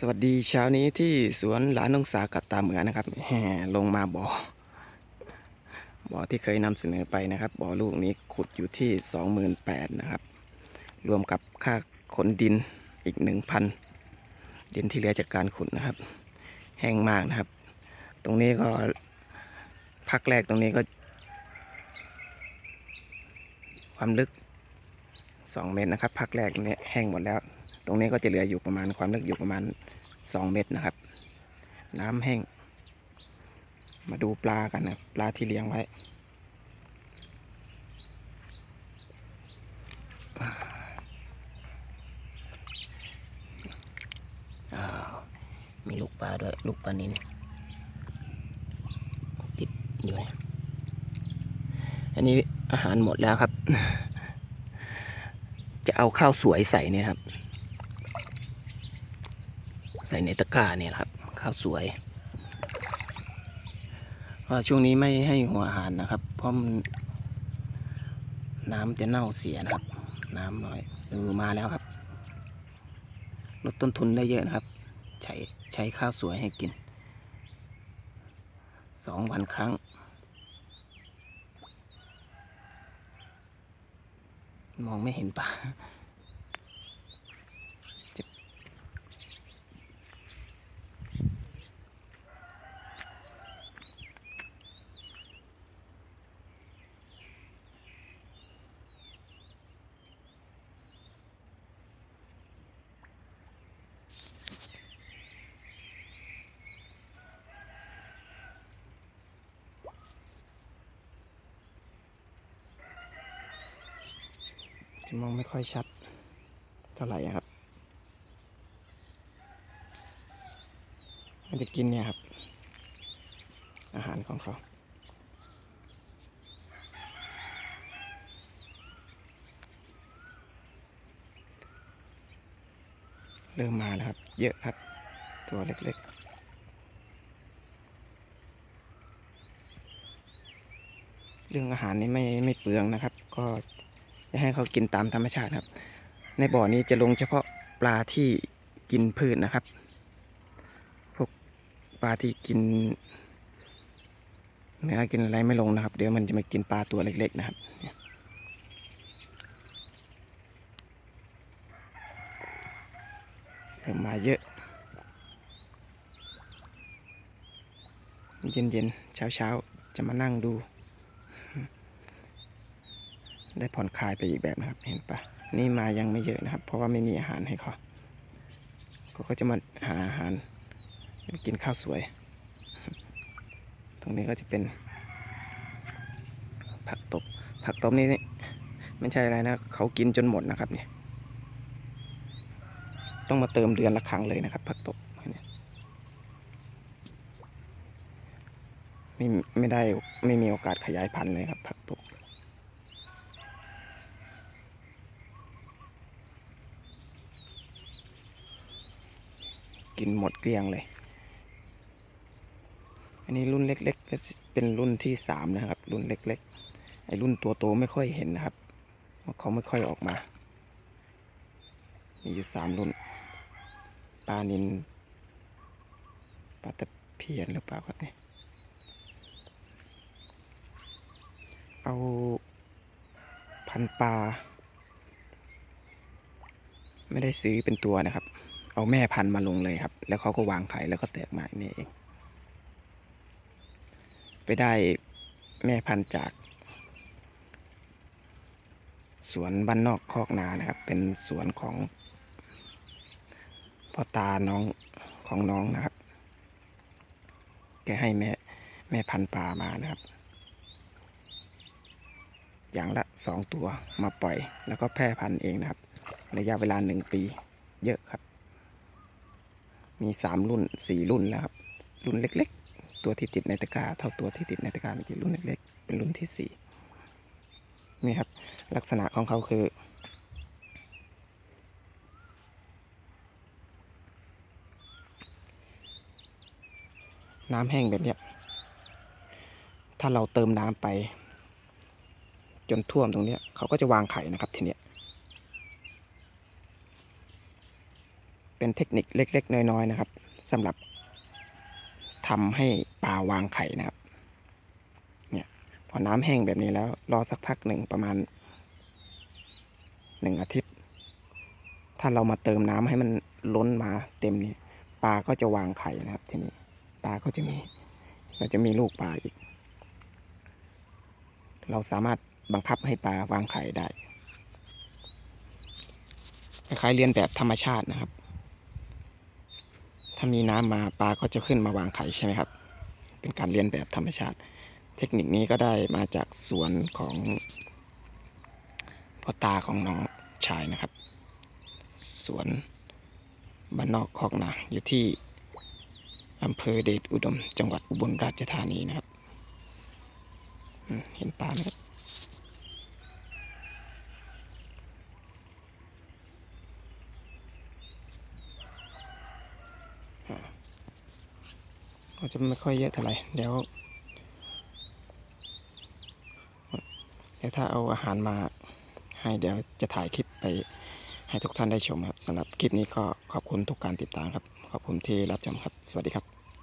สวัสดีเช้านี้ที่สวนหลานนงสากัดตาเหมือนนะครับแห่ลงมาบ่อบ่อที่เคยนำเสนอไปนะครับ บ่อลูกนี้ขุดอยู่ที่สองหมื่นแปดนะครับ รวมกับค่าขนดินอีกหนึ่งพันดินที่เหลือจากการขุดนะครับ แห้งมากนะครับ ตรงนี้ก็พักแรกตรงนี้ก็ ความลึกสองเมตรนะครับพักแรกตรงนี้แห้งหมดแล้วตรงนี้ก็จะเหลืออยู่ประมาณความลึกอยู่ประมาณ 2เมตรนะครับ น้ำแห้ง มาดูปลากันนะปลาที่เลี้ยงไว้มีลูกปลาด้วย ลูกปลานินติดอยู่นะอันนี้อาหารหมดแล้วครับ จะเอาข้าวสวยใส่เนี่ยครับ ใส่ในตะกร้าเนี่ยครับ ข้าวสวยว่าช่วงนี้ไม่ให้หัวอาหารนะครับ เพราะมันน้ำจะเน่าเสียนะครับ น้ำน้อยดูมาแล้วครับลดต้นทุนได้เยอะนะครับ ใช้ใช้ข้าวสวยให้กินสองวันครั้ง มองไม่เห็นปลา จะมองไม่ค่อยชัดเท่าไหร่ครับ มันจะกินเนี่ยครับ อาหารของเขาเริ่มมาแล้วครับ เยอะครับ ตัวเล็กๆเรื่องอาหารนี่ไม่ไม่เปลืองนะครับ ก็ จะให้เขากินตามธรรมชาติครับ ในบ่อนี้จะลงเฉพาะปลาที่กินพืชนะครับ พวกปลาที่กินเนื้อกินอะไรไม่ลงนะครับ เดี๋ยวมันจะมากินปลาตัวเล็ก ๆ นะครับเนี่ยเริ่มมาเยอะ เย็นๆเช้าๆจะมานั่งดู ได้ผ่อนคลายไปอีกแบบนะครับ เห็นปะนี่มายังไม่เยอะนะครับ เพราะว่าไม่มีอาหารให้เขาเขาก็จะมาหาอาหารกินข้าวสวย ตรงนี้ก็จะเป็น ผักตบ ผักตบนี่ไม่ใช่อะไรนะ เขากินจนหมดนะครับเนี่ย ต้องมาเติมเดือนละครั้งเลยนะครับ ผักตบไม่ไม่ได้ไม่มีโอกาสขยายพันธุ์เลยครับผักตบ นหมดเกลี้ยงเลย อันนี้รุ่นเล็กๆก็เป็นรุ่นที่สามนะครับ รุ่นเล็กๆ ไอ้รุ่นตัวโตไม่ค่อยเห็นนะครับเพราะเขาไม่ค่อยออกมา มีอยู่สามรุ่น ปลานินปลาตะเพียนหรือเปล่าครับเนี่ย เอาพันปลา ไม่ได้ซื้อเป็นตัวนะครับ เอาแม่พันธุ์มาลงเลยครับ แล้วเขาก็วางไข่แล้วก็แตกมาย่างนี่เอง ไปได้แม่พันธุ์จาก สวนบ้านนอกคอกนานะครับ เป็นสวนของพ่อตาน้องของน้องนะครับ แกให้แม่แม่พันธุ์ปลามานะครับ อย่างละสองตัวมาปล่อย แล้วก็แพร่พันธุ์เองนะครับ ระยะเวลาหนึ่งปีเยอะครับ มีสามรุ่นสี่รุ่นแล้วครับ รุ่นเล็ก ๆ ตัวที่ติดในตะกร้าเท่าตัวที่ติดในตะกร้าเมื่อกี้รุ่นเล็กๆเป็นรุ่นที่สี่นี่ครับ ลักษณะของเขาคือ น้ำแห้งแบบนี้ถ้าเราเติมน้ำไป จนท่วมตรงนี้เขาก็จะวางไข่นะครับทีเนี้ย เป็นเทคนิคเล็ก ๆ น้อย ๆ นะครับสำหรับทำให้ปลาวางไข่นะครับ เนี่ยพอน้ำแห้งแบบนี้แล้ว รอสักพักหนึ่งประมาณหนึ่งอาทิตย์ ถ้าเรามาเติมน้ำให้มันล้นมาเต็มนี่ปลาก็จะวางไข่นะครับ ทีนี้ปลาก็จะมีก็จะมีลูกปลาอีก เราสามารถบังคับให้ปลาวางไข่ได้คล้ายๆเรียนแบบธรรมชาตินะครับ ถ้ามีน้ำมาปลาก็จะขึ้นมาวางไข่ใช่ไหมครับ เป็นการเรียนแบบธรรมชาติ เทคนิคนี้ก็ได้มาจากสวนของพ่อตาของน้องชายนะครับ สวนบ้านนอกคอกนาอยู่ที่อำเภอเดชอุดม จังหวัดอุบลราชธานีนะครับ เห็นปลาไหมครับ อาจจะไม่ค่อยเยอะเท่าไหร่เดี๋ยวเดี๋ยวถ้าเอาอาหารมาให้เดี๋ยวจะถ่ายคลิปไปให้ทุกท่านได้ชมครับสำหรับคลิปนี้ก็ขอบคุณทุกการติดตามครับ ขอบคุณที่รับชมครับ สวัสดีครับ